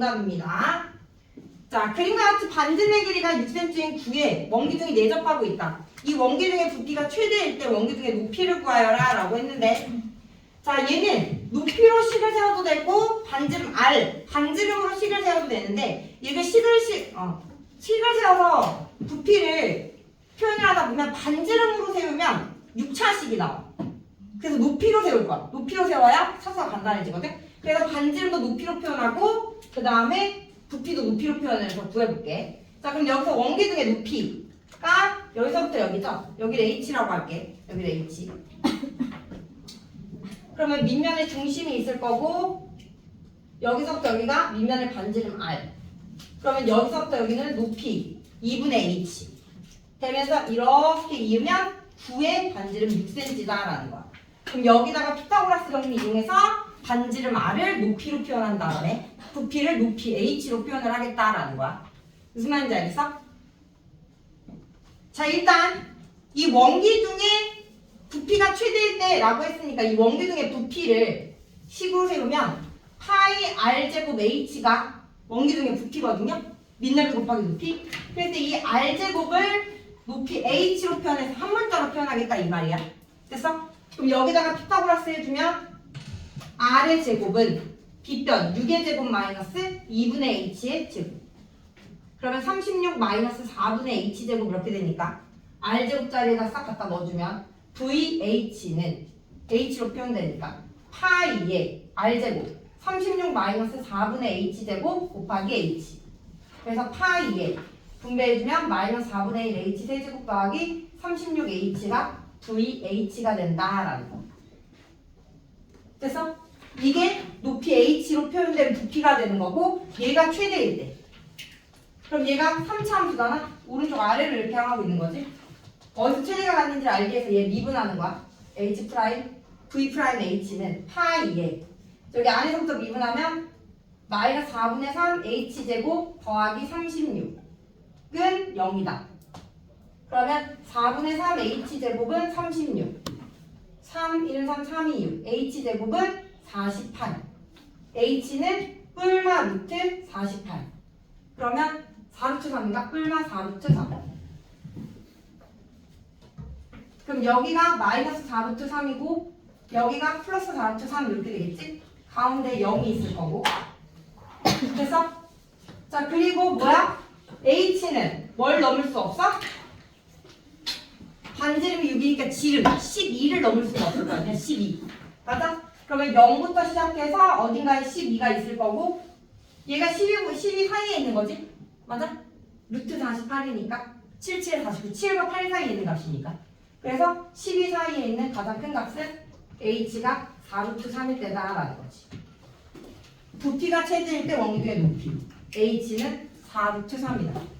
정답입니다. 자, 그림과 같이 반지름의 길이가 6cm인 9에 원기둥이 내접하고 있다. 이 원기둥의 부피가 최대일 때 원기둥의 높이를 구하여라 라고 했는데 자, 얘는 높이로 식을 세워도 되고 반지름 R, 반지름으로 식을 세워도 되는데 얘가 식을 시, 어, 식을 세워서 부피를 표현을 하다 보면 반지름으로 세우면 6차식이 나와. 그래서 높이로 세울 거야. 높이로 세워야 차수가 간단해지거든. 그래서 반지름도 높이로 표현하고 그 다음에 부피도 높이로 표현해서 구해볼게. 자 그럼 여기서 원기둥의 높이가 여기서부터 여기죠. 여기를 h라고 할게. 여기를 h. 그러면 밑면에 중심이 있을 거고 여기서부터 여기가 밑면의 반지름 r. 그러면 여기서부터 여기는 높이 2분의 h. 되면서 이렇게 이으면 9의 반지름 6cm다라는 거야. 그럼 여기다가 피타고라스 정리 이용해서 반지름 r을 높이로 표현한 다음에 부피를 높이 h로 표현을 하겠다라는 거야. 무슨 말인지 알겠어? 자 일단 이 원기둥의 부피가 최대일 때라고 했으니까 이 원기둥의 부피를 식으로 세우면 파이 r 제곱 h가 원기둥의 부피거든요. 밑넓이 곱하기 높이. 그래서 이 r 제곱을 높이 h로 표현해서 한 문자로 표현하겠다 이 말이야. 됐어? 그럼 여기다가 피타고라스 해주면 r의 제곱은 빗변 6의 제곱 마이너스 2분의 h의 제곱. 그러면 36 마이너스 4분의 h 제곱 이렇게 되니까 r 제곱 자리에다 싹 갖다 넣어주면 vh는 h로 표현되니까 파이의 r 제곱 36 마이너스 4분의 h 제곱 곱하기 h. 그래서 파이에 분배해주면 마이너스 4분의 1 h 세제곱 더하기 36h가 VH가 된다라는 거. 그래서 이게 높이 H로 표현된 부피가 되는 거고 얘가 최대일 때. 그럼 얘가 3차 함수잖아? 오른쪽 아래를 이렇게 향하고 있는 거지? 어디서 최대가 갔는지 알기 위해서 얘 미분하는 거야. H 프라임, V 프라임 H는 파이에 여기 안에서부터 미분하면 마이너스 4분의 3 H 제곱 더하기 36은 0이다. 그러면 4분의 3 h제곱은 36 3, 1, 3, 3, 2, 6 h제곱은 48 h는 뿔마 루트 48 그러면 4루트 3인가? 뿔마 4루트 3 그럼 여기가 마이너스 4루트 3이고 여기가 플러스 4루트 3 이렇게 되겠지? 가운데 0이 있을 거고 그래서 자 그리고 뭐야? h는 뭘 넘을 수 없어? 반지름이 6이니까 지름 12를 넘을 수가 없을 거 아니야 12 맞아? 그러면 0부터 시작해서 어딘가에 12가 있을 거고 얘가 12, 12 사이에 있는 거지? 맞아? 루트 48이니까 7, 7, 49, 7과 8 사이에 있는 값이니까 그래서 12 사이에 있는 가장 큰 값은 h가 4루트 3일 때다 라는 거지 부피가 최대일 때 원기둥의 높이 h는 4루트 3이다